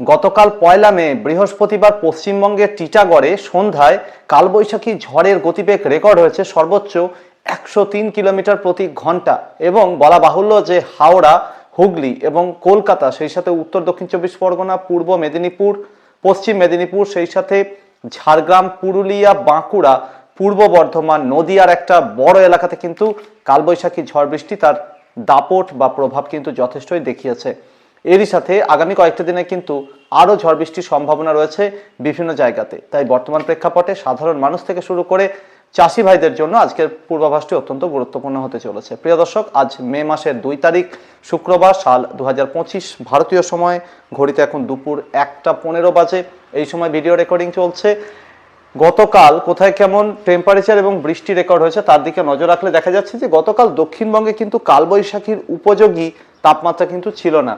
গতকাল পয়লা মে, বৃহস্পতিবার পশ্চিমবঙ্গের টিটাগড়ে সন্ধ্যায় কালবৈশাখী ঝড়ের গতিবেগ রেকর্ড হয়েছে সর্বোচ্চ একশো তিন কিলোমিটার প্রতি ঘণ্টা। এবং বলা বাহুল্য যে হাওড়া, হুগলি এবং কলকাতা সেই সাথে উত্তর দক্ষিণ চব্বিশ পরগনা, পূর্ব মেদিনীপুর, পশ্চিম মেদিনীপুর সেই সাথে ঝাড়গ্রাম, পুরুলিয়া, বাঁকুড়া, পূর্ব বর্ধমান, নদীয়ার একটা বড় এলাকাতে কিন্তু কালবৈশাখী ঝড় বৃষ্টি তার দাপট বা প্রভাব কিন্তু যথেষ্টই দেখিয়েছে। এরই সাথে আগামী কয়েকটা দিনে কিন্তু আরও ঝড় বৃষ্টির সম্ভাবনা রয়েছে বিভিন্ন জায়গাতে। তাই বর্তমান প্রেক্ষাপটে সাধারণ মানুষ থেকে শুরু করে চাষি ভাইদের জন্য আজকের পূর্বাভাসটি অত্যন্ত গুরুত্বপূর্ণ হতে চলেছে। প্রিয় দর্শক, আজ মে মাসের দুই তারিখ, শুক্রবার সাল দু হাজার পঁচিশ, ভারতীয় সময়, ঘড়িতে এখন দুপুর একটা পনেরো বাজে। এই সময় ভিডিও রেকর্ডিং চলছে। গতকাল কোথায় কেমন টেম্পারেচার এবং বৃষ্টি রেকর্ড হয়েছে তার দিকে নজর রাখলে দেখা যাচ্ছে যে গতকাল দক্ষিণবঙ্গে কিন্তু কালবৈশাখীর উপযোগী তাপমাত্রা কিন্তু ছিল না।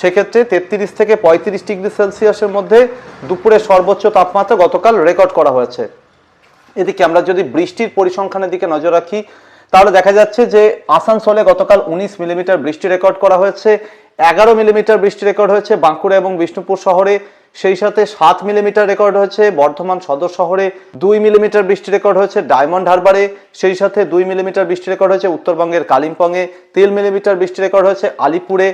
সেক্ষেত্রে তেত্রিশ থেকে পঁয়ত্রিশ ডিগ্রি সেলসিয়াসের মধ্যে দুপুরে সর্বোচ্চ তাপমাত্রা গতকাল রেকর্ড করা হয়েছে। এদিকে আমরা যদি বৃষ্টির পরিসংখ্যানের দিকে নজর রাখি, তাহলে দেখা যাচ্ছে যে আসানসোলে গতকাল উনিশ মিলিমিটার বৃষ্টি রেকর্ড করা হয়েছে, এগারো মিলিমিটার বৃষ্টি রেকর্ড হয়েছে বাঁকুড়া এবং বিষ্ণুপুর শহরে, সেই সাথে সাত মিলিমিটার রেকর্ড হয়েছে বর্ধমান সদর শহরে, দুই মিলিমিটার বৃষ্টি রেকর্ড হয়েছে ডায়মন্ড হারবারে, সেই সাথে দুই মিলিমিটার বৃষ্টি রেকর্ড হয়েছে উত্তরবঙ্গের কালিম্পংয়ে, তিন মিলিমিটার বৃষ্টি রেকর্ড হয়েছে আলিপুরে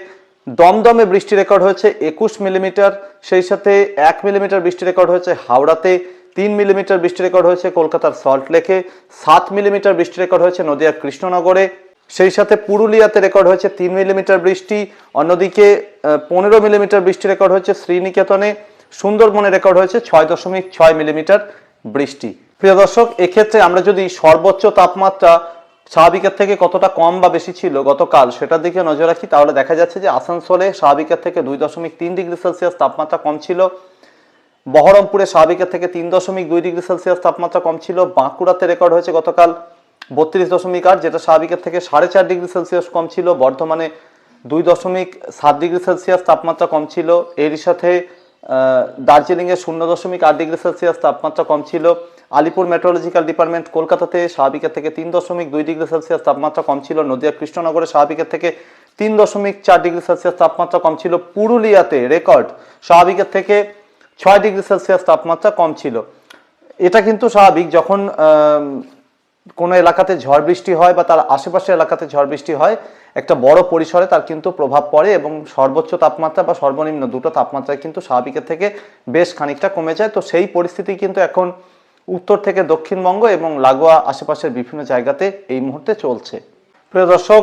দমদমে বৃষ্টি রেকর্ড হয়েছে একুশ মিলিমিটার, সেই সাথে এক মিলিমিটার বৃষ্টি রেকর্ড হয়েছে হাওড়াতে, তিন মিলিমিটার বৃষ্টি রেকর্ড হয়েছে কলকাতার সল্ট লেকে, সাত মিলিমিটার বৃষ্টি রেকর্ড হয়েছে নদিয়ার কৃষ্ণনগরে, সেই সাথে পুরুলিয়াতে রেকর্ড হয়েছে তিন মিলিমিটার বৃষ্টি, অন্যদিকে পনেরো মিলিমিটার বৃষ্টি রেকর্ড হয়েছে শ্রীনিকেতনে, সুন্দরবনে রেকর্ড হয়েছে ছয় দশমিক ছয় মিলিমিটার বৃষ্টি। প্রিয় দর্শক, এক্ষেত্রে আমরা যদি সর্বোচ্চ তাপমাত্রা স্বাভাবিকের থেকে কতটা কম বা বেশি ছিল গতকাল সেটার দিকে নজর রাখি। তাহলে দেখা যাচ্ছে যে আসানসোলে স্বাভাবিকের থেকে দুই দশমিক তিন ডিগ্রি সেলসিয়াস তাপমাত্রা কম ছিল। বহরমপুরে স্বাভাবিকের থেকে তিন দশমিক দুই ডিগ্রি সেলসিয়াস তাপমাত্রা কম ছিল। বাঁকুড়াতে রেকর্ড হয়েছে গতকাল বত্রিশ দশমিক আট, যেটা স্বাভাবিকের থেকে সাড়ে চার ডিগ্রি সেলসিয়াস কম ছিল। বর্ধমানে দুই দশমিক সাত ডিগ্রি সেলসিয়াস তাপমাত্রা কম ছিল। এরই সাথে দার্জিলিংয়ে শূন্য দশমিক আট ডিগ্রি সেলসিয়াস তাপমাত্রা কম ছিল। আলিপুর মেট্রোলজিক্যাল ডিপার্টমেন্ট কলকাতাতে স্বাভাবিকের থেকে তিন দশমিক দুই ডিগ্রি সেলসিয়াস তাপমাত্রা কম ছিল। নদিয়া কৃষ্ণনগরে স্বাভাবিকের থেকে তিন দশমিক চার ডিগ্রি সেলসিয়াস তাপমাত্রা কম ছিল। পুরুলিয়াতে রেকর্ড স্বাভাবিকের থেকে ছয় ডিগ্রি সেলসিয়াস তাপমাত্রা কম ছিল। এটা কিন্তু স্বাভাবিক যখন কোনো এলাকাতে ঝড় বৃষ্টি হয় বা তার আশেপাশে এলাকাতে ঝড় বৃষ্টি হয়, একটা বড় পরিসরে তার কিন্তু প্রভাব পড়ে এবং সর্বোচ্চ তাপমাত্রা বা সর্বনিম্ন দুটো তাপমাত্রায় কিন্তু স্বাভাবিকের থেকে বেশ খানিকটা কমে যায়। তো সেই পরিস্থিতি কিন্তু এখন উত্তর থেকে দক্ষিণবঙ্গ এবং লাগোয়া আশেপাশের বিভিন্ন জায়গাতে এই মুহূর্তে চলছে। প্রিয় দর্শক,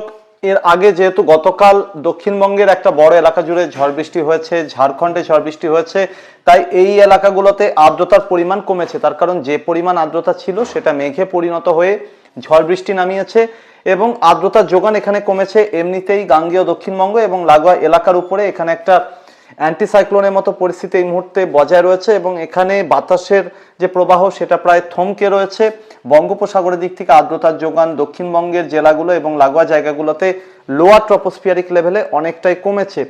এর আগে যেহেতু গতকাল দক্ষিণবঙ্গের একটা বড় এলাকা জুড়ে ঝড় বৃষ্টি হয়েছে, ঝাড়খণ্ডে ঝড় বৃষ্টি হয়েছে, তাই এই এলাকাগুলোতে আর্দ্রতার পরিমাণ কমেছে। তার কারণ যে পরিমাণ আর্দ্রতা ছিল সেটা মেঘে পরিণত হয়ে ঝড় বৃষ্টি নামিয়েছে এবং আর্দ্রতার যোগান এখানে কমেছে। এমনিতেই গাঙ্গেয় দক্ষিণবঙ্গ এবং লাগোয়া এলাকার উপরে এখানে একটা অ্যান্টিসাইক্লোনের মতো পরিস্থিতি এই মুহূর্তে বজায় রয়েছে এবং এখানে বাতাসের যে প্রবাহ, সেটা প্রায় থমকে রয়েছে। বঙ্গোপসাগরের দিক থেকে আর্দ্রতার যোগান দক্ষিণবঙ্গের জেলাগুলো এবং লাগোয়া জায়গাগুলোতে লোয়ার ট্রপোস্ফিয়ারিক লেভেলে অনেকটাই কমেছে।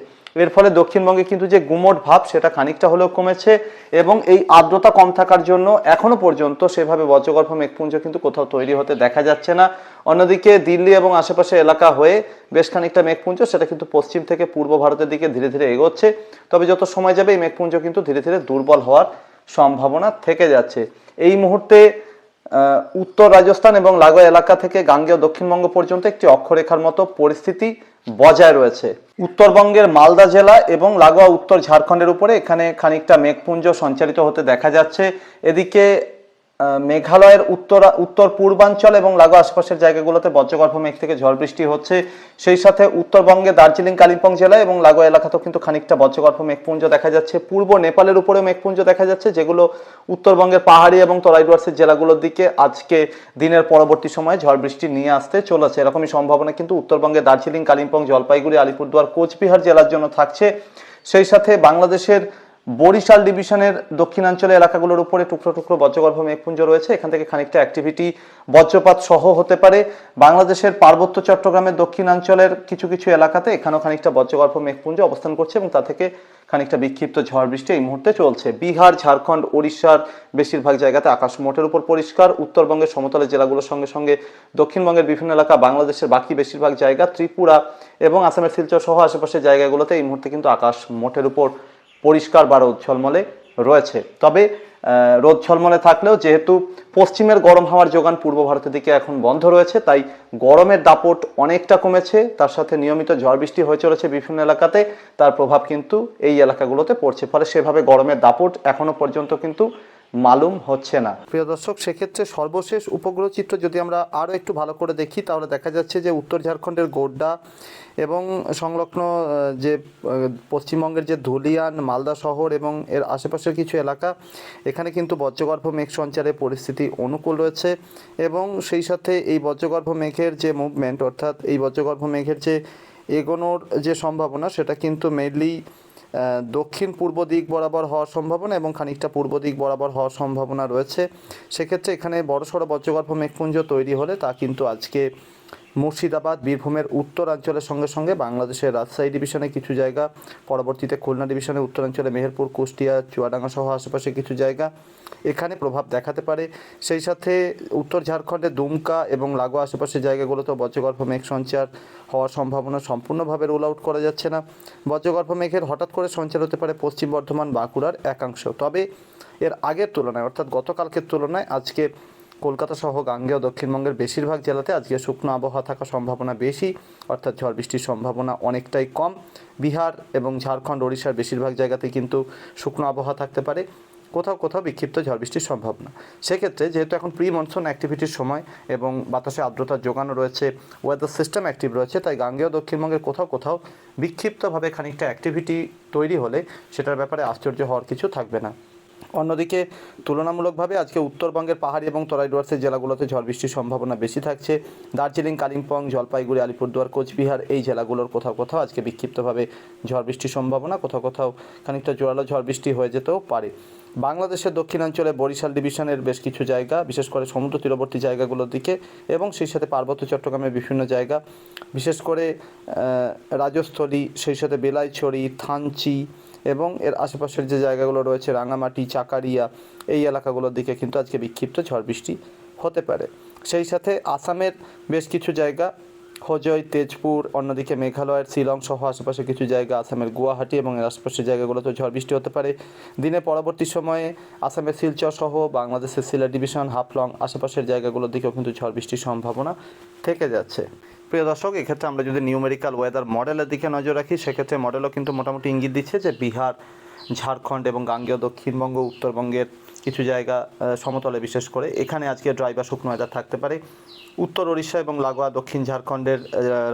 এর ফলে দক্ষিণবঙ্গে কিন্তু যে গুমোট ভাব, সেটা খানিকটা হলেও কমেছে এবং এই আর্দ্রতা কম থাকার জন্য এখনও পর্যন্ত সেভাবে বজ্রগর্ভ মেঘপুঞ্জ কিন্তু কোথাও তৈরি হতে দেখা যাচ্ছে না। অন্যদিকে দিল্লি এবং আশেপাশে এলাকা হয়ে বেশ খানিকটা মেঘপুঞ্জ, সেটা কিন্তু পশ্চিম থেকে পূর্ব ভারতের দিকে ধীরে ধীরে এগোচ্ছে। তবে যত সময় যাবে এই মেঘপুঞ্জ কিন্তু ধীরে ধীরে দুর্বল হওয়ার সম্ভাবনা থেকে যাচ্ছে। এই মুহূর্তে উত্তর রাজস্থান এবং লাগোয়া এলাকা থেকে গাঙ্গেয় দক্ষিণবঙ্গ পর্যন্ত একটি অক্ষরেখার মতো পরিস্থিতি বজায় রয়েছে। উত্তরবঙ্গের মালদা জেলা এবং লাগোয়া উত্তর ঝাড়খণ্ডের উপরে এখানে খানিকটা মেঘপুঞ্জ সঞ্চারিত হতে দেখা যাচ্ছে। এদিকে মেঘালয়ের উত্তর উত্তর পূর্বাঞ্চল এবং লাগোয়া আশপাশের জায়গাগুলোতে বজ্রগর্ভ মেঘ থেকে ঝড় বৃষ্টি হচ্ছে। সেই সাথে উত্তরবঙ্গে দার্জিলিং, কালিম্পং জেলা এবং লাগোয়া এলাকাতেও কিন্তু খানিকটা বজ্রগর্ভ মেঘপুঞ্জ দেখা যাচ্ছে। পূর্ব নেপালের উপরেও মেঘপুঞ্জ দেখা যাচ্ছে, যেগুলো উত্তরবঙ্গের পাহাড়ি এবং তরাই ডুয়ার্সের জেলাগুলোর দিকে আজকে দিনের পরবর্তী সময়ে ঝড় বৃষ্টি নিয়ে আসতে চলেছে। এরকমই সম্ভাবনা কিন্তু উত্তরবঙ্গে দার্জিলিং, কালিম্পং, জলপাইগুড়ি, আলিপুরদুয়ার, কোচবিহার জেলার জন্য থাকছে। সেই সাথে বাংলাদেশের বরিশাল ডিভিশনের দক্ষিণাঞ্চলে এলাকাগুলোর উপরে টুকরো টুকরো বজ্রগর্ভ মেঘপুঞ্জ রয়েছে। এখান থেকে খানিকটা অ্যাক্টিভিটি বজ্রপাত সহ হতে পারে। বাংলাদেশের পার্বত্য চট্টগ্রামের দক্ষিণাঞ্চলের কিছু কিছু এলাকাতে এখানেও খানিকটা বজ্রগর্ভ মেঘপুঞ্জ অবস্থান করছে এবং তা থেকে খানিকটা বিক্ষিপ্ত ঝড় বৃষ্টি এই মুহূর্তে চলছে। বিহার, ঝাড়খণ্ড, ওড়িশার বেশিরভাগ জায়গাতে আকাশ মোটের উপর পরিষ্কার। উত্তরবঙ্গের সমতলের জেলাগুলোর সঙ্গে সঙ্গে দক্ষিণবঙ্গের বিভিন্ন এলাকা বাংলাদেশের বাকি বেশিরভাগ জায়গা ত্রিপুরা এবং আসামের শিলচর সহ আশেপাশের জায়গাগুলোতে এই মুহূর্তে কিন্তু আকাশ মোটের উপর পরিষ্কার বা রোদ ঝলমলে রয়েছে। তবে রোদ ছলমলে থাকলেও যেহেতু পশ্চিমের গরম হাওয়ার যোগান পূর্ব ভারতের দিকে এখন বন্ধ রয়েছে, তাই গরমের দাপট অনেকটা কমেছে। তার সাথে নিয়মিত ঝড় বৃষ্টি হয়ে চলেছে বিভিন্ন এলাকাতে। তার প্রভাব কিন্তু এই এলাকাগুলোতে পড়ছে। ফলে সেভাবে গরমের দাপট এখনও পর্যন্ত কিন্তু মালুম হচ্ছে না। প্রিয় দর্শক, সেক্ষেত্রে সর্বশেষ উপগ্রহ চিত্র যদি আমরা আরও একটু ভালো করে দেখি, তাহলে দেখা যাচ্ছে যে উত্তর ঝাড়খণ্ডের গোড্ডা এবং সংলগ্ন যে পশ্চিমবঙ্গের যে ধুলিয়ান, মালদা শহর এবং এর আশেপাশের কিছু এলাকা, এখানে কিন্তু বজ্রগর্ভ মেঘ সঞ্চারের পরিস্থিতি অনুকূল রয়েছে এবং সেই সাথে এই বজ্রগর্ভ মেঘের যে মুভমেন্ট অর্থাৎ এই বজ্রগর্ভ মেঘের যে এগোনোর যে সম্ভাবনা, সেটা কিন্তু মেনলি দক্ষিণ পূর্ব দিক বরাবর হওয়ার সম্ভাবনা এবং খানিকটা পূর্ব দিক বরাবর হওয়ার সম্ভাবনা রয়েছে। সেক্ষেত্রে এখানে বড়সড় বজ্রগর্ভ মেঘপুঞ্জ তৈরি হলে তা কিন্তু আজকে মুর্শিদাবাদ, বীরভূমের উত্তরাঞ্চলের সঙ্গে সঙ্গে বাংলাদেশের রাজশাহী ডিভিশনে কিছু জায়গা, পরবর্তীতে খুলনা ডিভিশনের উত্তরাঞ্চলে মেহেরপুর, কুষ্টিয়া, চুয়াডাঙ্গা সহ আশেপাশে কিছু জায়গা। এখানে প্রভাব দেখাতে পারে। সেই সাথে উত্তর ঝাড়খণ্ডে দুমকা এবং লাগোয়া আশেপাশের জায়গাগুলোতেও বজ্রগর্ভ মেঘ সঞ্চার হওয়ার সম্ভাবনা সম্পূর্ণভাবে রোল আউট করা যাচ্ছে না। বজ্রগর্ভ মেঘের হঠাৎ করে সঞ্চার হতে পারে পশ্চিম বর্ধমান, বাঁকুড়ার একাংশ। তবে এর আগের তুলনায়, অর্থাৎ গতকালকের তুলনায় আজকে কলকাতা সহ গাঙ্গেয় দক্ষিণবঙ্গের বেশিরভাগ জেলাতে আজকে শুকনো আবহাওয়া থাকার সম্ভাবনা বেশি, অর্থাৎ ঝড় বৃষ্টির সম্ভাবনা অনেকটাই কম। বিহার এবং ঝাড়খণ্ড, ওড়িশার বেশিরভাগ জায়গাতেই কিন্তু শুকনো আবহাওয়া থাকতে পারে। কোথাও কোথাও বিক্ষিপ্ত ঝড় বৃষ্টির সম্ভাবনা। সেক্ষেত্রে যেহেতু এখন প্রি মনসুন অ্যাক্টিভিটির সময় এবং বাতাসে আর্দ্রতার যোগানো রয়েছে ওয়েদার সিস্টেম অ্যাক্টিভ রয়েছে, তাই গাঙ্গেয় দক্ষিণবঙ্গের কোথাও কোথাও বিক্ষিপ্তভাবে খানিকটা অ্যাক্টিভিটি তৈরি হলে সেটার ব্যাপারে আশ্চর্য হওয়ার কিছু থাকবে না। অন্যদিকে, তুলনামূলকভাবে আজকে উত্তরবঙ্গের পাহাড়ি এবং তরাই ডুয়ার্সের জেলাগুলোতে ঝড় বৃষ্টির সম্ভাবনা বেশি থাকছে। দার্জিলিং, কালিম্পং, জলপাইগুড়ি, আলিপুরদুয়ার, কোচবিহার এই জেলাগুলোর কোথাও কোথাও আজকে বিক্ষিপ্তভাবে ঝড় বৃষ্টির সম্ভাবনা, কোথাও কোথাও খানিকটা জোরালো ঝড় বৃষ্টি হয়ে যেতেও পারে। বাংলাদেশের দক্ষিণাঞ্চলে বরিশাল ডিভিশনের বেশ কিছু জায়গা, বিশেষ করে সমুদ্র তীরবর্তী জায়গাগুলোর দিকে এবং সেই সাথে পার্বত্য চট্টগ্রামের বিভিন্ন জায়গা, বিশেষ করে রাজস্থলী, সেই সাথে বেলাইছড়ি, থানচি এবং এর আশেপাশের যে জায়গাগুলো রয়েছে, রাঙামাটি, চাকারিয়া, এই এলাকাগুলোর দিকে কিন্তু আজকে বিক্ষিপ্ত ঝড় বৃষ্টি হতে পারে। সেই সাথে আসামের বেশ কিছু জায়গা, হোজয়, তেজপুর, অন্যদিকে মেঘালয়ের শিলং সহ আশেপাশে কিছু জায়গা, আসামের গুয়াহাটি এবং এর আশেপাশের জায়গাগুলোতে ঝড় বৃষ্টি হতে পারে। দিনে পরবর্তী সময়ে আসামের শিলচর সহ বাংলাদেশের সিলা ডিভিশন, হাফলং আশেপাশের জায়গাগুলোর দিকেও কিন্তু ঝড় বৃষ্টির সম্ভাবনা থেকে যাচ্ছে। প্রিয় দর্শক, এক্ষেত্রে আমরা যদি নিউমেরিক্যাল ওয়েদার মডেলের দিকে নজর রাখি, সেক্ষেত্রে মডেলও কিন্তু মোটামুটি ইঙ্গিত দিচ্ছে যে বিহার, ঝাড়খণ্ড এবং গাঙ্গেয় দক্ষিণবঙ্গ, উত্তরবঙ্গের কিছু জায়গা সমতলে বিশেষ করে। এখানে আজকে ড্রাই বা শুকনো ওয়েদার থাকতে পারে। উত্তর ওড়িশা এবং লাগোয়া, দক্ষিণ ঝাড়খণ্ডের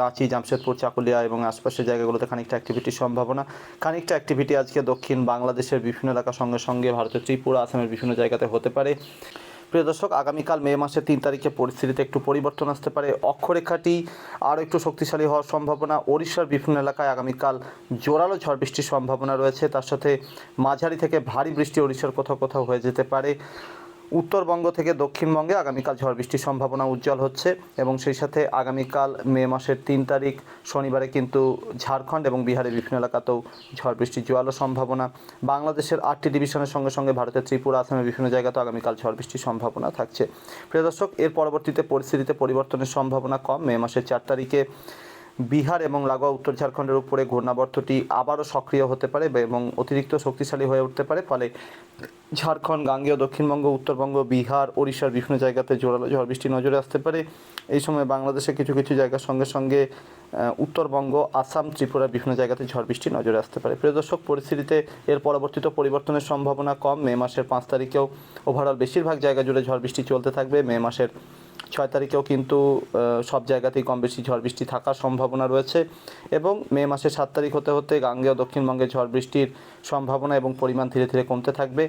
রাঁচি, জামশেদপুর, চাকুলিয়া এবং আশপাশের জায়গাগুলোতে খানিকটা অ্যাক্টিভিটির সম্ভাবনা। খানিকটা অ্যাক্টিভিটি আজকে দক্ষিণ বাংলাদেশের বিভিন্ন এলাকার সঙ্গে সঙ্গে ভারতের ত্রিপুরা, আসামের বিভিন্ন জায়গাতে হতে পারে। প্রিয় দর্শক, আগামীকাল মে মাসের তিন তারিখে পরিস্থিতিতে একটু পরিবর্তন আসতে পারে। অক্ষরেখাটি আরও একটু শক্তিশালী হওয়ার সম্ভাবনা। ওড়িশার বিভিন্ন এলাকায় আগামীকাল জোরালো ঝড় বৃষ্টির সম্ভাবনা রয়েছে। তার সাথে মাঝারি থেকে ভারী বৃষ্টি ওড়িশার কোথাও কোথাও হয়ে যেতে পারে। উত্তরবঙ্গ থেকে দক্ষিণবঙ্গে আগামীকাল ঝড় বৃষ্টির সম্ভাবনা উজ্জ্বল হচ্ছে এবং সেই সাথে আগামীকাল মে মাসের তিন তারিখ শনিবারে কিন্তু ঝাড়খণ্ড এবং বিহারের বিভিন্ন এলাকাতেও ঝড় বৃষ্টির জোয়ালো সম্ভাবনা। বাংলাদেশের আটটি ডিভিশনের সঙ্গে সঙ্গে ভারতের ত্রিপুরা, আসামের বিভিন্ন জায়গাতেও আগামীকাল ঝড় বৃষ্টির সম্ভাবনা থাকছে। প্রিয় দর্শক, এর পরবর্তীতে পরিস্থিতিতে পরিবর্তনের সম্ভাবনা কম। মে মাসের চার তারিখে বিহার এবং লাগোয়া উত্তর ঝাড়খণ্ডের উপরে ঘূর্ণাবর্তটি আবারও সক্রিয় হতে পারে এবং অতিরিক্ত শক্তিশালী হয়ে উঠতে পারে। ফলে ঝাড়খণ্ড, গাঙ্গেয়, দক্ষিণবঙ্গ, উত্তরবঙ্গ, বিহার, ওড়িশার বিভিন্ন জায়গাতে জোরালো ঝড় বৃষ্টি নজরে আসতে পারে। এই সময় বাংলাদেশে কিছু কিছু জায়গার সঙ্গে সঙ্গে উত্তরবঙ্গ, আসাম, ত্রিপুরার বিভিন্ন জায়গাতে ঝড় বৃষ্টি নজরে আসতে পারে। প্রিয় দর্শক, পরিস্থিতিতে এর পরবর্তীতে পরিবর্তনের সম্ভাবনা কম। মে মাসের পাঁচ তারিখেও ওভারঅল বেশিরভাগ জায়গা জুড়ে ঝড় বৃষ্টি চলতে থাকবে। মে মাসের ছয় তারিখেও কিন্তু সব জায়গাতেই কম বেশি ঝড় বৃষ্টি থাকার সম্ভাবনা রয়েছে এবং মে মাসের সাত তারিখ হতে হতে গাঙ্গেয় দক্ষিণবঙ্গে ঝড় বৃষ্টির সম্ভাবনা এবং পরিমাণ ধীরে ধীরে কমতে থাকবে।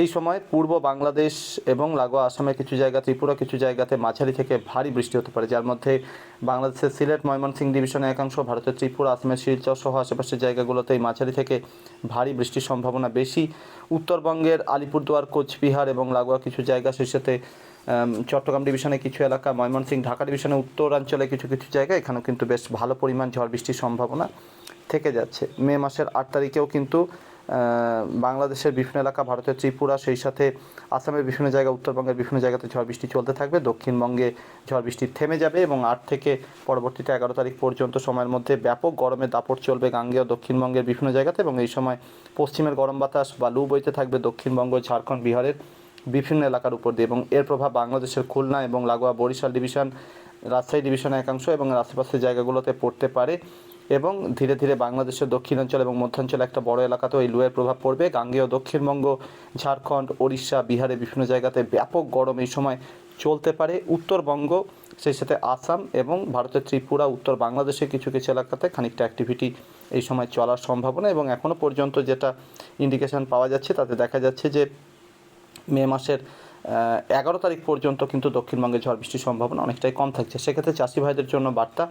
এই সময় পূর্ব বাংলাদেশ এবং লাগোয়া আসামের কিছু জায়গা, ত্রিপুরা কিছু জায়গাতে মাঝারি থেকে ভারী বৃষ্টি হতে পারে, যার মধ্যে বাংলাদেশের সিলেট, ময়মনসিংহ ডিভিশনের একাংশ, ভারতের ত্রিপুরা, আসামের শিলচর সহ আশেপাশের জায়গাগুলোতে এই মাঝারি থেকে ভারী বৃষ্টির সম্ভাবনা বেশি। উত্তরবঙ্গের আলিপুরদুয়ার, কোচবিহার এবং লাগোয়া কিছু জায়গা সেই সাথে চট্টগ্রাম ডিভিশনে কিছু এলাকা, ময়মনসিংহ, ঢাকা ডিভিশনে উত্তরাঞ্চলে কিছু কিছু জায়গা এখানেও কিন্তু বেশ ভালো পরিমাণ ঝড় বৃষ্টির সম্ভাবনা থেকে যাচ্ছে। মে মাসের আট তারিখেও কিন্তু বাংলাদেশের বিভিন্ন এলাকা, ভারতের ত্রিপুরা, সেই সাথে আসামের বিভিন্ন জায়গা, উত্তরবঙ্গের বিভিন্ন জায়গাতে ঝড় বৃষ্টি চলতে থাকবে। দক্ষিণবঙ্গে ঝড় বৃষ্টি থেমে যাবে এবং আট থেকে পরবর্তীতে এগারো তারিখ পর্যন্ত সময়ের মধ্যে ব্যাপক গরমে দাপট চলবে গাঙ্গেয় দক্ষিণবঙ্গের বিভিন্ন জায়গাতে এবং এই সময় পশ্চিমের গরম বাতাস বা লু বইতে থাকবে দক্ষিণবঙ্গ, ঝাড়খণ্ড, বিহারের বিভিন্ন এলাকার উপর দিয়ে এবং এর প্রভাব বাংলাদেশের খুলনা এবং লাগোয়া বরিশাল ডিভিশন, রাজশাহী ডিভিশনের একাংশ এবং আশেপাশের জায়গাগুলোতে পড়তে পারে এবং ধীরে ধীরে বাংলাদেশের দক্ষিণাঞ্চল এবং মধ্যাঞ্চলে একটা বড় এলাকাতেও এই লুয়ের প্রভাব পড়বে। গাঙ্গেয় দক্ষিণবঙ্গ, ঝাড়খণ্ড, ওড়িশা, বিহারে বিভিন্ন জায়গাতে ব্যাপক গরম এই সময় চলতে পারে। উত্তরবঙ্গ, সেই সাথে আসাম এবং ভারতের ত্রিপুরা, উত্তর বাংলাদেশের কিছু কিছু এলাকাতে খানিকটা অ্যাক্টিভিটি এই সময় চলার সম্ভাবনা এবং এখনও পর্যন্ত যেটা ইন্ডিকেশন পাওয়া যাচ্ছে, তাতে দেখা যাচ্ছে যে মে মাসের এগারো তারিখ পর্যন্ত কিন্তু দক্ষিণবঙ্গে ঝড় বৃষ্টির সম্ভাবনা অনেকটাই কম থাকছে। সেক্ষেত্রে চাষি ভাইদের জন্য বার্তা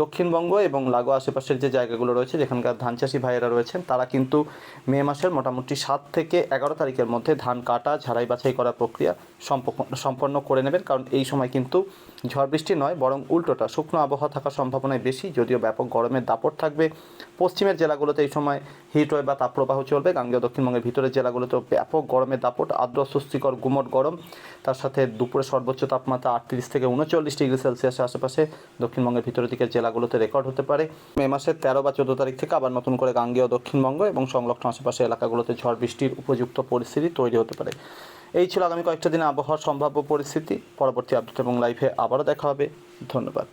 দক্ষিণবঙ্গ এবং লাগোয়া আশেপাশের যে জায়গাগুলো রয়েছে, যেখানকার ধান চাষি ভাইয়েরা রয়েছেন, তারা কিন্তু মে মাসের মোটামুটি সাত থেকে এগারো তারিখের মধ্যে ধান কাটা, ঝাড়াই বাছাই করার প্রক্রিয়া সম্পন্ন করে নেবেন। কারণ এই সময় কিন্তু ঝড় বৃষ্টি নয়, বরং উল্টোটা শুকনো আবহাওয়া থাকার সম্ভাবনায় বেশি, যদিও ব্যাপক গরমের দাপট থাকবে। পশ্চিমের জেলাগুলোতে এই সময় হিটওয়েভ বা তাপপ্রবাহ চলবে। গাঙ্গেয় দক্ষিণবঙ্গের ভিতরের জেলাগুলোতেও ব্যাপক গরমের দাপট, আর্দ্র স্বস্তিকর গুমট গরম। তার সাথে দুপুরে সর্বোচ্চ তাপমাত্রা আটত্রিশ থেকে উনচল্লিশ ডিগ্রি সেলসিয়াসের আশেপাশে দক্ষিণবঙ্গের ভিতরের দিকের জেলাগুলোতে রেকর্ড হতে পারে। মে মাসের তেরো বা চোদ্দ তারিখ থেকে আবার নতুন করে গাঙ্গেয় দক্ষিণবঙ্গ এবং সংলগ্ন আশেপাশে এলাকাগুলোতে ঝড় বৃষ্টির উপযুক্ত পরিস্থিতি তৈরি হতে পারে। এই ছিল আগামী কয়েকটা দিনে আবহাওয়ার সম্ভাব্য পরিস্থিতি। পরবর্তী আপডেট এবং লাইভে আবারও দেখা হবে। ধন্যবাদ।